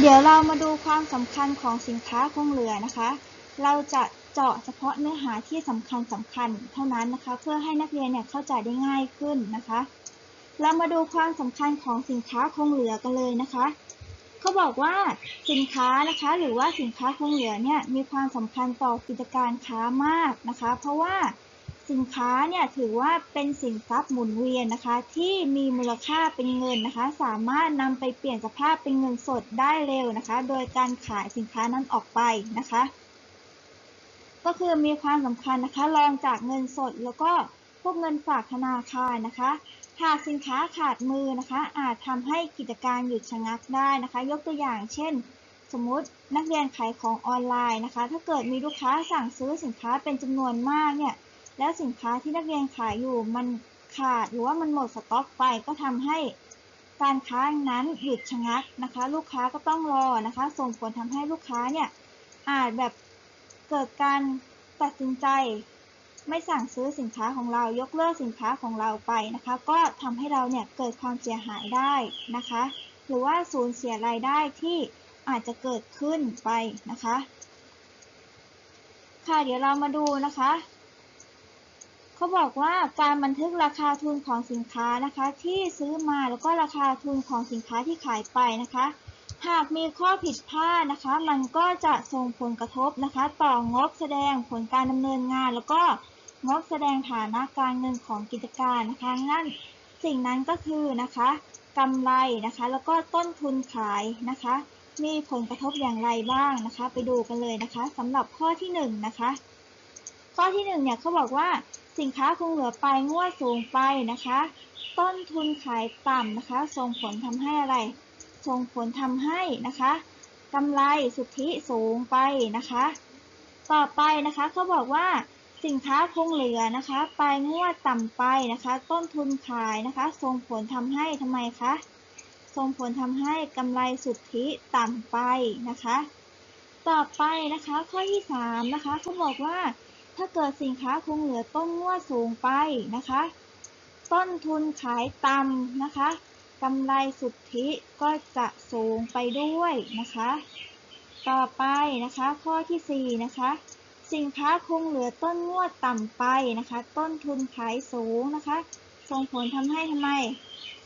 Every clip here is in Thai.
เดี๋ยวเรามาดูความสำคัญของสินค้าคงเหลือนะคะ เราจะเจาะเฉพาะเนื้อหาที่สำคัญสำคัญเท่านั้นนะคะ เพื่อให้นักเรียนเนี่ยเข้าใจได้ง่ายขึ้นนะคะ เรามาดูความสำคัญของสินค้าคงเหลือกันเลยนะคะเขาบอกว่าสินค้านะคะหรือว่าสินค้าคงเหลือเนี่ยมีความสำคัญต่อกิจการค้ามากนะคะ เพราะว่า สินค้าเนี่ยถือว่าเป็นสินทรัพย์หมุนเวียนนะคะ ที่มีมูลค่าเป็นเงินนะคะ สามารถนำไปเปลี่ยนสภาพเป็นเงินสดได้เร็วนะคะ โดยการขายสินค้านั้นออกไปนะคะ ก็คือมีความสำคัญนะคะรองจากเงินสดแล้วก็พวกเงินฝากธนาคารนะคะ หากสินค้าขาดมือนะคะ อาจทำให้กิจการหยุดชะงักได้นะคะ ยกตัวอย่างเช่นสมมตินักเรียนขายของออนไลน์นะคะ ถ้าเกิดมีลูกค้าสั่งซื้อสินค้าเป็นจำนวนมากเนี่ย แล้วสินค้าที่นักเรียนขายอยู่มันขาดหรือว่ามันหมดสต็อกไปก็ทำให้การค้านั้นหยุดชะงักนะคะ ลูกค้าก็ต้องรอนะคะ ส่งผลทำให้ลูกค้าเนี่ยอาจแบบเกิดการตัดสินใจ ไม่สั่งซื้อสินค้าของเรายกเลิกสินค้าของเราไปนะคะ ก็ทำให้เราเนี่ยเกิดความเสียหายได้นะคะ หรือว่าสูญเสียรายได้ที่อาจจะเกิดขึ้นไปนะคะ ค่ะเดี๋ยวเรามาดูนะคะ เขาบอกว่าการบันทึกราคาทุนของสินค้านะคะที่ซื้อมาแล้วก็ราคาทุนของสินค้าที่ขายไปนะคะ หากมีข้อผิดพลาดนะคะ มันก็จะส่งผลกระทบนะคะ ต่องบแสดงผลการดำเนินงาน แล้วก็งบแสดงฐานะการเงินของกิจการนะคะงั้นสิ่งนั้นก็คือนะคะกำไรนะคะ แล้วก็ต้นทุนขายนะคะ มีผลกระทบอย่างไรบ้างนะคะ ไปดูกันเลยนะคะสำหรับข้อที่หนึ่งนะคะข้อที่หนึ่งเนี่ยเขาบอกว่า สินค้าคงเหลือไปงวดสูงไปนะคะ ต้นทุนขายต่ำนะคะ ส่งผลทำให้อะไร ส่งผลทำให้นะคะกำไรสุทธิสูงไปนะคะ ต่อไปนะคะเขาบอกว่าสินค้าคงเหลือนะคะไปงวดต่ำไปนะคะ ต้นทุนขายนะคะส่งผลทำให้ทำไมคะส่งผลทำให้กำไรสุทธิต่ำไปนะคะ ต่อไปนะคะข้อที่สามนะคะเขาบอกว่า ถ้าเกิดสินค้าคงเหลือต้นงวดสูงไปนะคะ ต้นทุนขายต่ำนะคะกำไรสุทธิก็จะสูงไปด้วยนะคะ ต่อไปนะคะข้อที่สี่นะคะสินค้าคงเหลือต้นงวดต่ำไปนะคะ ต้นทุนขายสูงนะคะ ส่งผลทำให้ทำไม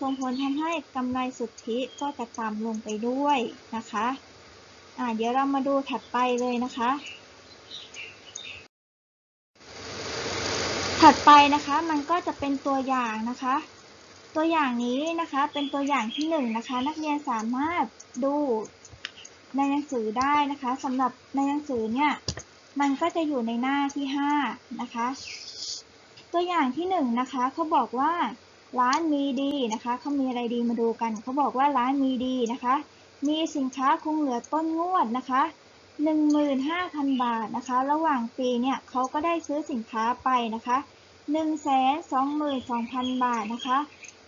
ส่งผลทำให้กำไรสุทธิก็จะต่ำลงไปด้วยนะคะอ่าเดี๋ยวเรามาดูถัดไปเลยนะคะ ถัดไปนะคะมันก็จะเป็นตัวอย่างนะคะ ตัวอย่างนี้นะคะเป็นตัวอย่างที่หนึ่งนะคะ นักเรียนสามารถดูในหนังสือได้นะคะสำหรับในหนังสือเนี่ยมันก็จะอยู่ในหน้าที่ห้านะคะ ตัวอย่างที่หนึ่งนะคะเขาบอกว่าร้านมีดีนะคะเขามีอะไรดีมาดูกันเขาบอกว่าร้านมีดีนะคะ มีสินค้าคงเหลือต้นงวดนะคะ15,000 บาทนะคะ ระหว่างปีเนี่ยเขาก็ได้ซื้อสินค้าไปนะคะ 122,000 บาทนะคะ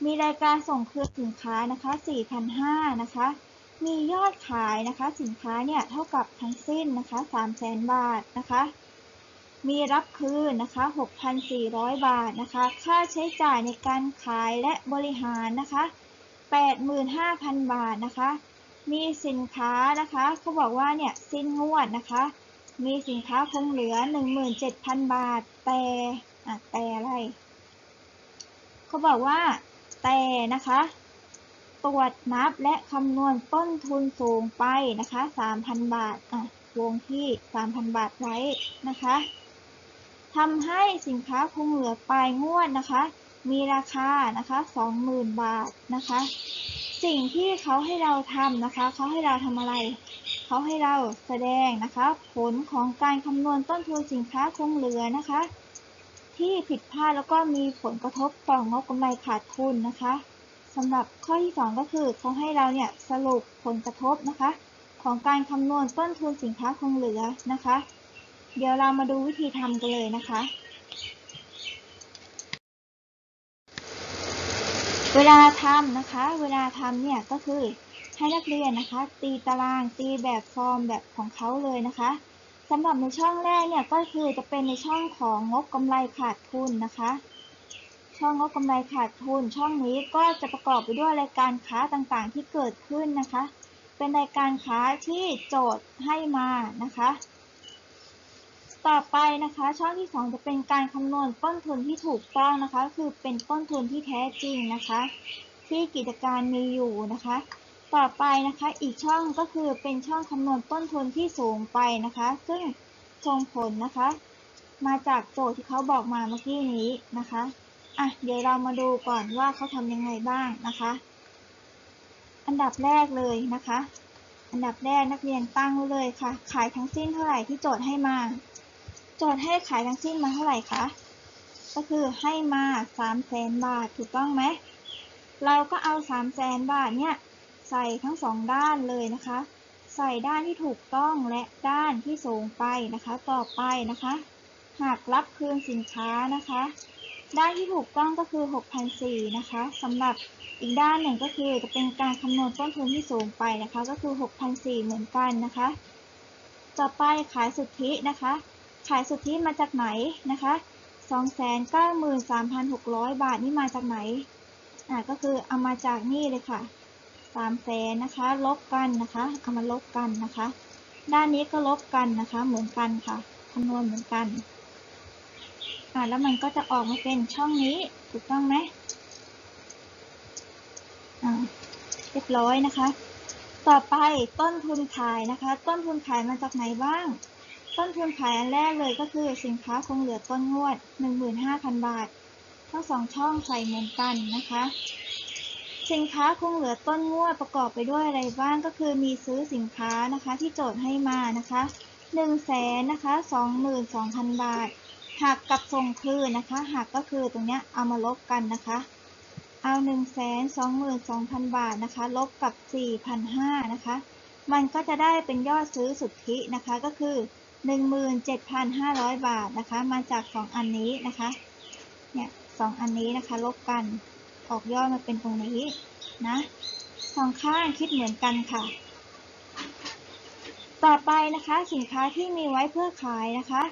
มีรายการส่งคืนสินค้านะคะ4,500นะคะ มียอดขายนะคะสินค้าเนี่ยเท่ากับทั้งสิ้นนะคะ300,000 บาทนะคะ มีรับคืนนะคะ 6,400 บาทนะคะ ค่าใช้จ่ายในการขายและบริหารนะคะ 85,000 บาทนะคะ มีสินค้านะคะเขาบอกว่าเนี่ยสิ้นงวดนะคะ มีสินค้าคงเหลือ 17,000 บาทแต่ อะแต่อะไร เขาบอกว่า แต่นะคะ ตรวจนับและคำนวณต้นทุนสูงไปนะคะ3,000บาทอะวงที่3,000บาทไว้นะคะทำให้สินค้าคงเหลือปลายงวดนะคะ มีราคานะคะ20,000บาทนะคะ สิ่งที่เขาให้เราทำนะคะ เขาให้เราทำอะไรเขาให้เราแสดงนะคะ ผลของการคำนวณต้นทุนสินค้าคงเหลือนะคะ ที่ผิดพลาดแล้วก็มีผลกระทบต่องบกำไรขาดทุนนะคะสำหรับข้อที่ 2 ก็คือเขาให้เราเนี่ยสรุปผลกระทบนะคะ ของการคำนวณต้นทุนสินค้าคงเหลือนะคะ เดี๋ยวเรามาดูวิธีทำกันเลยนะคะ เวลาทำนะคะ เวลาทำเนี่ยก็คือให้นักเรียนนะคะ ตีตารางตีแบบฟอร์มแบบของเขาเลยนะคะ สำหรับในช่องแรกเนี่ยก็คือจะเป็นในช่องของงบกำไรขาดทุนนะคะ ช่องงบกำไรขาดทุน ช่องนี้ก็จะประกอบไปด้วยรายการค้าต่างๆที่เกิดขึ้นนะคะ เป็นรายการค้าที่โจทย์ให้มานะคะ ต่อไปนะคะ ช่องที่สองจะเป็นการคำนวณต้นทุนที่ถูกต้องนะคะ คือเป็นต้นทุนที่แท้จริงนะคะ ที่กิจการมีอยู่นะคะ ต่อไปนะคะอีกช่องก็คือเป็นช่องคำนวณต้นทุนที่สูงไปนะคะ ซึ่งส่งผลนะคะ มาจากโจทย์ที่เขาบอกมาเมื่อกี้นี้นะคะอะเดี๋ยวเรามาดูก่อนว่าเขาทำยังไงบ้างนะคะ อันดับแรกเลยนะคะ อันดับแรกนักเรียนตั้งไว้เลยค่ะ ขายทั้งสิ้นเท่าไหร่ที่โจทย์ให้มา โจทย์ให้ขายทั้งสิ้นมาเท่าไหร่คะก็คือให้มา3 0 0แสนบาทถูกต้องไหมเราก็เอา3 0 0แสนบาทเนี่ย ใส่ทั้งสองด้านเลยนะคะ ใส่ด้านที่ถูกต้องและด้านที่สูงไปนะคะ ต่อไปนะคะ หากรับคืนสินค้านะคะ ด้านที่ถูกต้องก็คือ6,004นะคะสำหรับอีกด้านหนึ่งก็คือจะเป็นการคำนวณต้นทุนที่สูงไปนะคะ ก็คือ6,004เหมือนกันนะคะ ต่อไปขายสุทธินะคะ ขายสุทธิมาจากไหนนะคะ293,600 บาทนี่มาจากไหนอ่าก็คือเอามาจากนี่เลยค่ะ 3แสนนะคะ ลบกันนะคะ เอามาลบกันนะคะ ด้านนี้ก็ลบกันนะคะ เหมือนกันค่ะคำนวณเหมือนกันอ่าแล้วมันก็จะออกมาเป็นช่องนี้ถูกต้องไหมอ่าเรียบร้อยนะคะ ต่อไปต้นทุนขายนะคะ ต้นทุนขายมาจากไหนบ้าง ต้นทุนขายอันแรกเลยก็คือสินค้าคงเหลือต้นงวด 15,000 บาท ทั้งสองช่องใส่เหมือนกันนะคะ สินค้าคงเหลือต้นงวดประกอบไปด้วยอะไรบ้างก็คือมีซื้อสินค้านะคะที่โจทย์ให้มานะคะ1แสนนะคะ22,000บาทหักกับส่งคืนนะคะหักก็คือตรงเนี้ยเอามาลบกันนะคะ เอา1 2 2 2 0 0 0บาทนะคะ ลบกับ4,500นะคะ มันก็จะได้เป็นยอดซื้อสุทธินะคะก็คือ 17,500 บาทนะคะ มาจาก 2 อันนี้นะคะเนี่ยสองอันนี้นะคะลบกัน ออกยอดมาเป็นตรงนี้นะสองข้างคิดเหมือนกันค่ะ ต่อไปนะคะสินค้าที่มีไว้เพื่อขายนะคะ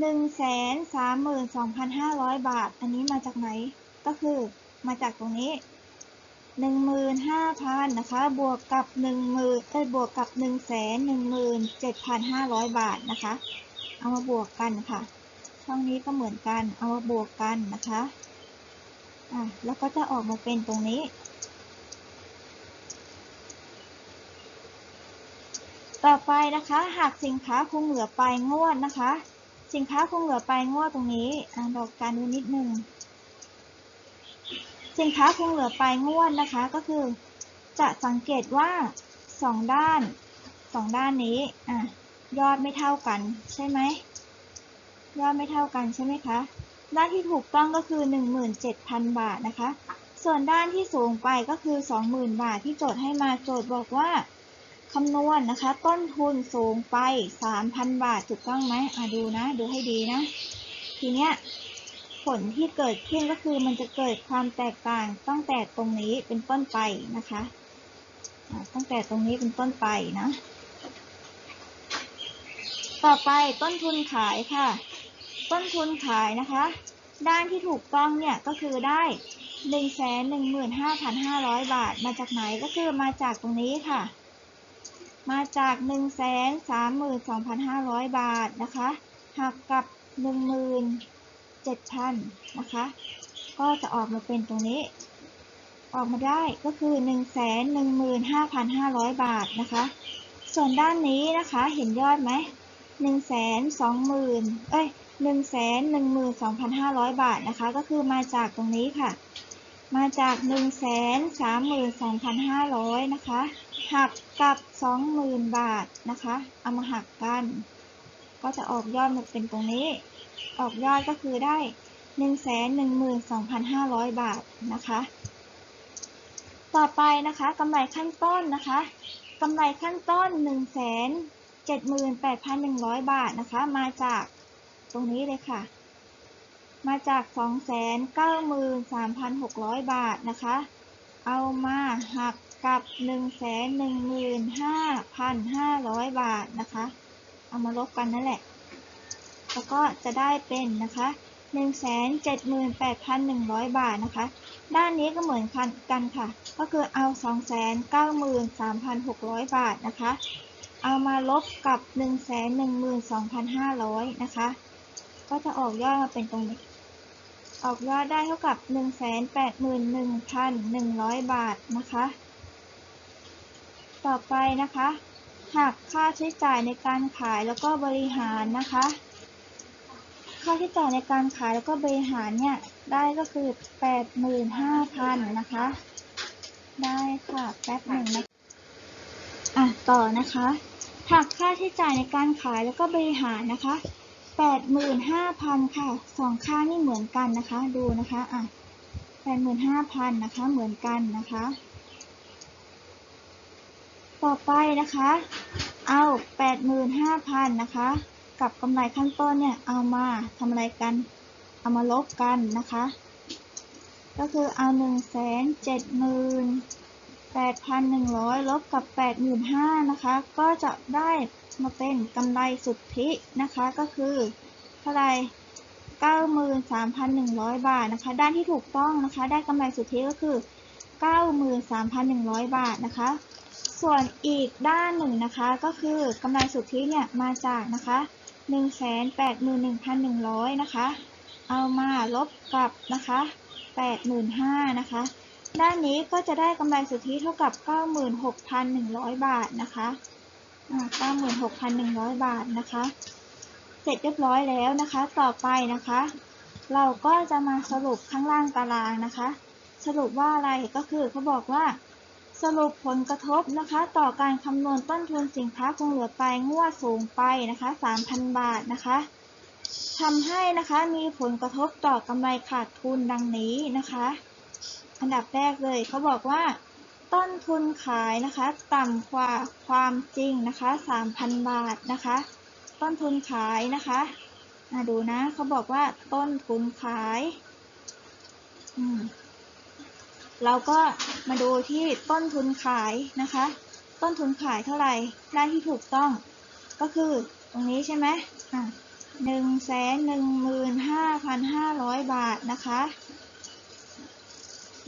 132,500บาท อันนี้มาจากไหนก็คือมาจากตรงนี้15,000นะคะ บวกกับ10,000เอ้ยบวกกับ117,500บาทนะคะ เอามาบวกกันค่ะ ช่องนี้ก็เหมือนกันเอามาบวกกันนะคะ อะแล้วก็จะออกมาเป็นตรงนี้ ต่อไปนะคะ หากสินค้าคงเหลือปลายงวดนะคะ สินค้าคงเหลือปลายงวดตรงนี้อ่าดอกการดูนิดนึงสินค้าคงเหลือปลายงวดนะคะ ก็คือ จะสังเกตว่าสองด้านสองด้านนี้อะยอดไม่เท่ากันใช่ไหมยอดไม่เท่ากันใช่ไหมคะ ด้านที่ถูกต้องก็คือ 17,000 บาทนะคะ ส่วนด้านที่สูงไปก็คือ 20,000 บาทที่โจทย์ให้มาโจทย์บอกว่าคำนวณนนะคะ ต้นทุนสูงไป 3,000 บาทถูกต้องไหมอะดูนะ ดูให้ดีนะ ทีเนี้ยผลที่เกิดขึ้นก็คือมันจะเกิดความแตกต่างตั้งแต่ตรงนี้เป็นต้นไปนะคะอะตั้งแต่ตรงนี้เป็นต้นไปนะ ต่อไปต้นทุนขายค่ะ ต้นทุนขายนะคะ ด้านที่ถูกต้องเนี่ยก็คือได้ 115,500 บาท มาจากไหนก็คือมาจากตรงนี้ค่ะ มาจาก 132,500 บาทนะคะหักกับ 17,000นะคะ ก็จะออกมาเป็นตรงนี้ ออกมาได้ก็คือ 115,500 บาทนะคะ ส่วนด้านนี้นะคะเห็นยอดไหมหนึ่งแสนสองหมื่นเอ้ย หนึ่งแสนหนึ่งหมื่นสองพันห้าร้อยบาทนะคะ ก็คือมาจากตรงนี้ค่ะ มาจากหนึ่งแสนสามหมื่นสองพันห้าร้อยนะคะ หักกับสองหมื่นบาทนะคะ เอามาหักกัน ก็จะออกยอดมาเป็นตรงนี้ ออกยอดก็คือได้หนึ่งแสนหนึ่งหมื่นสองพันห้าร้อยบาทนะคะ ต่อไปนะคะกำไรขั้นต้นนะคะกำไรขั้นต้นหนึ่งแสน78,100 บาทนะคะ มาจาก ตรงนี้เลยค่ะ มาจาก 293,600 บาทนะคะ เอามาหักกับ 115,500 บาทนะคะ เอามาลบกันนั่นแหละ แล้วก็จะได้เป็นนะคะ178,100 บาทนะคะ ด้านนี้ก็เหมือนกันกันค่ะ ก็คือเอา 293,600 บาทนะคะ เอามาลบกับ 112,500 นะคะ ก็จะออกยอดมาเป็นตรงนี้ ออกยอดได้เท่ากับ 181,100 บาทนะคะ ต่อไปนะคะหักค่าใช้จ่ายในการขายแล้วก็บริหารนะคะ ค่าใช้จ่ายในการขายแล้วก็บริหารเนี่ยได้ก็คือ 85,000 นะคะ ได้ค่ะแป๊บหนึ่งนะอะต่อนะคะหักค่าใช้จ่ายในการขายแล้วก็บริหารนะคะ 85,000ค่ะสองค่างนี่เหมือนกันนะคะ ดูนะคะอะ85,000นะคะ เหมือนกันนะคะ ต่อไปนะคะ เอา85,000นะคะ กับกำไรขั้นต้นเนี่ย เอามาทำอะไรกัน เอามาลบกันนะคะ ก็คือเอา 8,100 ลบกับ 85,000นะคะ ก็จะได้มาเป็นกำไรสุทธินะคะ ก็คือเท่าไหร่93,100 บาทนะคะ ด้านที่ถูกต้องนะคะ ได้กำไรสุทธิก็คือ 93,100 บาทนะคะ ส่วนอีกด้านหนึ่งนะคะก็คือกำไรสุทธิเนี่ยมาจากนะคะ181,100นะคะ เอามาลบกับนะคะ85,000นะคะ ด้านนี้ก็จะได้กำไรสุทธิเท่ากับ 96,100 บาทนะคะอ่า96,100 บาทนะคะ เสร็จเรียบร้อยแล้วนะคะ ต่อไปนะคะ เราก็จะมาสรุปข้างล่างตารางนะคะ สรุปว่าอะไรก็คือเขาบอกว่า สรุปผลกระทบนะคะ ต่อการคำนวณต้นทุนสินค้าคงเหลือไปงวดสูงไปนะคะ 3,000 บาทนะคะทำให้นะคะมีผลกระทบต่อกำไรขาดทุนดังนี้นะคะ อันดับแรกเลยเขาบอกว่า ต้นทุนขายนะคะ ต่ำกว่าความจริงนะคะ 3,000 บาทนะคะ ต้นทุนขายนะคะมาดูนะเขาบอกว่าต้นทุนขายเราก็มาดูที่ต้นทุนขายนะคะ ต้นทุนขายเท่าไหร่ด้านที่ถูกต้องก็คือตรงนี้ใช่ไหมอะหนึ่งแสนหนึ่งหมื่นห้าพันห้าร้อยบาทนะคะ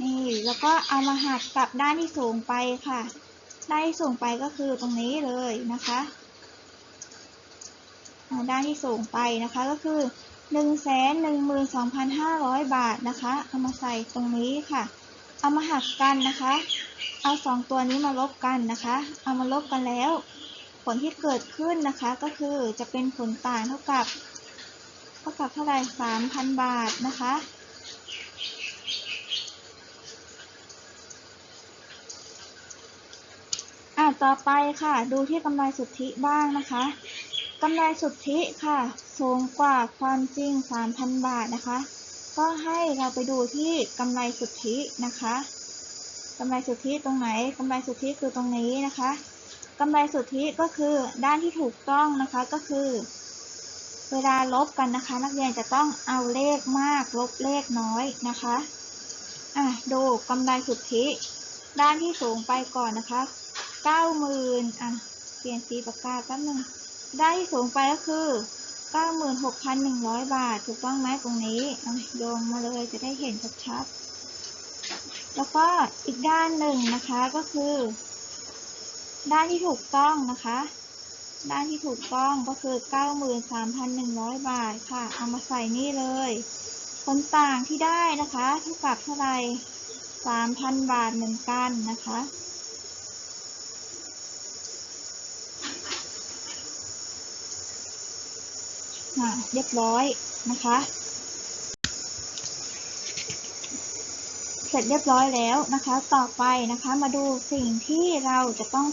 นี่ แล้วก็เอามาหักกับด้านที่สูงไปค่ะ ด้านที่สูงไปก็คือตรงนี้เลยนะคะด้านที่สูงไปนะคะก็คือหนึ่งแสนหนึ่งหมื่นสองพันห้าร้อยบาทนะคะ เอามาใส่ตรงนี้ค่ะ เอามาหักกันนะคะ เอาสองตัวนี้มาลบกันนะคะ เอามาลบกันแล้ว ผลที่เกิดขึ้นนะคะก็คือจะเป็นผลต่างเท่ากับ เท่ากับเท่าไหร่สามพันบาทนะคะ อะ ต่อไปค่ะ ดูที่กำไรสุทธิบ้างนะคะกำไรสุทธิค่ะ สูงกว่าความจริง 3,000 บาทนะคะ ก็ให้เราไปดูที่กำไรสุทธินะคะกำไรสุทธิตรงไหนกำไรสุทธิคือตรงนี้นะคะกำไรสุทธิก็คือด้านที่ถูกต้องนะคะก็คือ เวลาลบกันนะคะ นักเรียนจะต้องเอาเลขมากลบเลขน้อยนะคะอะดูกำไรสุทธิ ด้านที่สูงไปก่อนนะคะ เก้าหมื่นอะ เปลี่ยนสีปากกาแป๊บนึง ได้ที่สูงไปก็คือเก้าหมื่นหกพันหนึ่งร้อยบาท ถูกต้องไหมตรงนี้อะโยงมาเลยจะได้เห็นชัดๆ แล้วก็อีกด้านหนึ่งนะคะก็คือ ด้านที่ถูกต้องนะคะ ด้านที่ถูกต้องก็คือ93,100บาทค่ะ เอามาใส่นี่เลยผลต่างที่ได้นะคะเท่ากับเท่าไหร่3,000 บาทเหมือนกันนะคะ อะ เรียบร้อยนะคะ เสร็จเรียบร้อยแล้วนะคะ ต่อไปนะคะ มาดูสิ่งที่เราจะต้อง